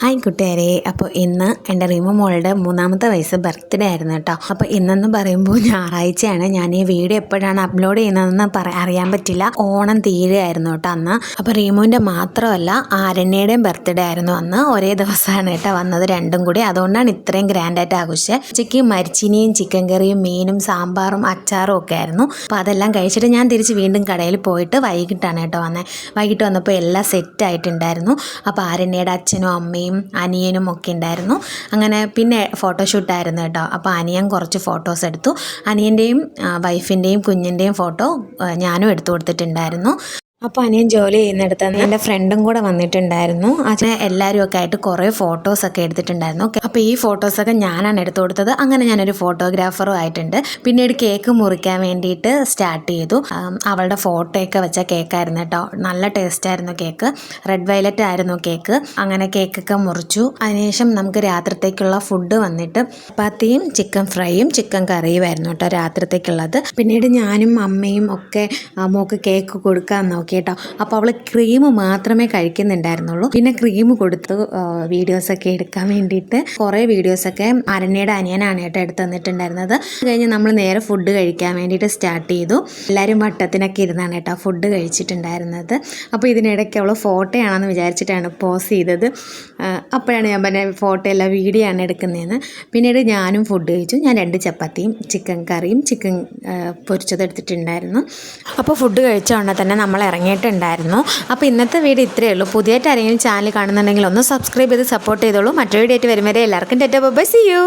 Hi കൂട്ടുകാരെ. അപ്പോൾ ഇന്ന് എന്റെ റീമു മോളുടെ മൂന്നാമത്തെ വയസ്സ് ബർത്ത്ഡേ ആയിരുന്നു കേട്ടോ. അപ്പോൾ ഇന്നെന്ന് പറയുമ്പോൾ ഞായറാഴ്ചയാണ്. ഞാൻ ഈ വീഡിയോ എപ്പോഴാണ് അപ്ലോഡ് ചെയ്യുന്നതെന്ന് പറ അറിയാൻ പറ്റില്ല. ഓണം തീരുകയായിരുന്നു കേട്ടോ അന്ന്. അപ്പോൾ റീമുവിന്റെ മാത്രമല്ല ആരണ്യയുടെയും ബർത്ത്ഡേ ആയിരുന്നു അന്ന്. ഒരേ ദിവസമാണ് കേട്ടോ വന്നത്. രണ്ടും കൂടി. അതുകൊണ്ടാണ് ഇത്രയും ഗ്രാൻഡായിട്ട് ആഘോഷിച്ചത് ഉച്ചയ്ക്ക് മരിച്ചിനിയും ചിക്കൻ കറിയും മീനും സാമ്പാറും അച്ചാറും ഒക്കെ ആയിരുന്നു. അപ്പോൾ അതെല്ലാം കഴിച്ചിട്ട് ഞാൻ തിരിച്ച് വീണ്ടും കടയിൽ പോയിട്ട് വൈകിട്ടാണ് കേട്ടോ വന്നത് വൈകിട്ട് വന്നപ്പോൾ എല്ലാം സെറ്റ് ആയിട്ടുണ്ടായിരുന്നു. അപ്പോൾ ആരണ്യയുടെ അച്ഛനും അമ്മയും അനിയനും ഒക്കെ ഉണ്ടായിരുന്നു. അങ്ങനെ പിന്നെ ഫോട്ടോഷൂട്ടായിരുന്നു കേട്ടോ. അപ്പോൾ അനിയൻ കുറച്ച് ഫോട്ടോസ് എടുത്തു. അനിയന്റെയും വൈഫിന്റെയും കുഞ്ഞിന്റെയും ഫോട്ടോ ഞാനും എടുത്തു കൊടുത്തിട്ടുണ്ടായിരുന്നു. അപ്പോൾ അനിയൻ ജോലി ചെയ്യുന്നിടത്ത് എന്റെ ഫ്രണ്ടും കൂടെ വന്നിട്ടുണ്ടായിരുന്നു. അച്ഛനെ എല്ലാവരും ഒക്കെ ആയിട്ട് കുറേ ഫോട്ടോസൊക്കെ എടുത്തിട്ടുണ്ടായിരുന്നു. അപ്പോൾ ഈ ഫോട്ടോസൊക്കെ ഞാനാണ് എടുത്തു കൊടുത്തത്. അങ്ങനെ ഞാനൊരു ഫോട്ടോഗ്രാഫറും ആയിട്ടുണ്ട്. പിന്നീട് കേക്ക് മുറിക്കാൻ വേണ്ടിയിട്ട് സ്റ്റാർട്ട് ചെയ്തു. അവളുടെ ഫോട്ടോയൊക്കെ വെച്ച കേക്കായിരുന്നു കേട്ടോ. നല്ല ടേസ്റ്റ് ആയിരുന്നു കേക്ക് റെഡ് വയലറ്റ് ആയിരുന്നു കേക്ക് അങ്ങനെ കേക്കൊക്കെ മുറിച്ചു. അതിനുശേഷം നമുക്ക് രാത്രിത്തേക്കുള്ള ഫുഡ് വന്നിട്ട് ചപ്പാത്തിയും ചിക്കൻ ഫ്രൈയും ചിക്കൻ കറിയും ആയിരുന്നു കേട്ടോ രാത്രിത്തേക്കുള്ളത്. പിന്നീട് ഞാനും അമ്മയും ഒക്കെ മോക്ക് കേക്ക് കൊടുക്കാൻ നോക്കി. കേട്ടോ അപ്പോൾ അവൾ ക്രീം മാത്രമേ കഴിക്കുന്നുണ്ടായിരുന്നുള്ളൂ. പിന്നെ ക്രീം കൊടുത്തു വീഡിയോസ് ഒക്കെ എടുക്കാൻ വേണ്ടിയിട്ട്. കുറേ വീഡിയോസൊക്കെ അരണ്യയുടെ അനിയനാണ് കേട്ടോ എടുത്ത് തന്നിട്ടുണ്ടായിരുന്നത്. കഴിഞ്ഞ് നമ്മൾ നേരെ ഫുഡ് കഴിക്കാൻ വേണ്ടിയിട്ട് സ്റ്റാർട്ട് ചെയ്തു. എല്ലാവരും വട്ടത്തിനൊക്കെ ഇരുന്നാണ് കേട്ടോ ഫുഡ് കഴിച്ചിട്ടുണ്ടായിരുന്നത്. അപ്പോൾ ഇതിനിടയ്ക്ക് അവൾ ഫോട്ടോയാണെന്ന് വിചാരിച്ചിട്ടാണ് പോസ് ചെയ്തത്. അപ്പോഴാണ് ഞാൻ പറഞ്ഞ ഫോട്ടോ അല്ല വീഡിയോ ആണ് എടുക്കുന്നതെന്ന് പിന്നീട് ഞാനും ഫുഡ് കഴിച്ചു. ഞാൻ രണ്ട് ചപ്പാത്തിയും ചിക്കൻ കറിയും ചിക്കൻ പൊരിച്ചത് എടുത്തിട്ടുണ്ടായിരുന്നു. അപ്പോൾ ഫുഡ് കഴിച്ച ഉടനെ തന്നെ നമ്മൾ ഇറങ്ങിയിട്ടുണ്ടായിരുന്നു. അപ്പോൾ ഇന്നത്തെ വീഡിയോ ഇത്രയേ ഉള്ളൂ. പുതിയതായിട്ട് ആരെങ്കിലും ചാനൽ കാണുന്നുണ്ടെങ്കിൽ ഒന്ന് സബ്സ്ക്രൈബ് ചെയ്ത് സപ്പോർട്ട് ചെയ്തോളൂ. മറ്റൊരു ആയിട്ട് വരും വരെ എല്ലാവർക്കും ടെറ്റ ബൈ സി യു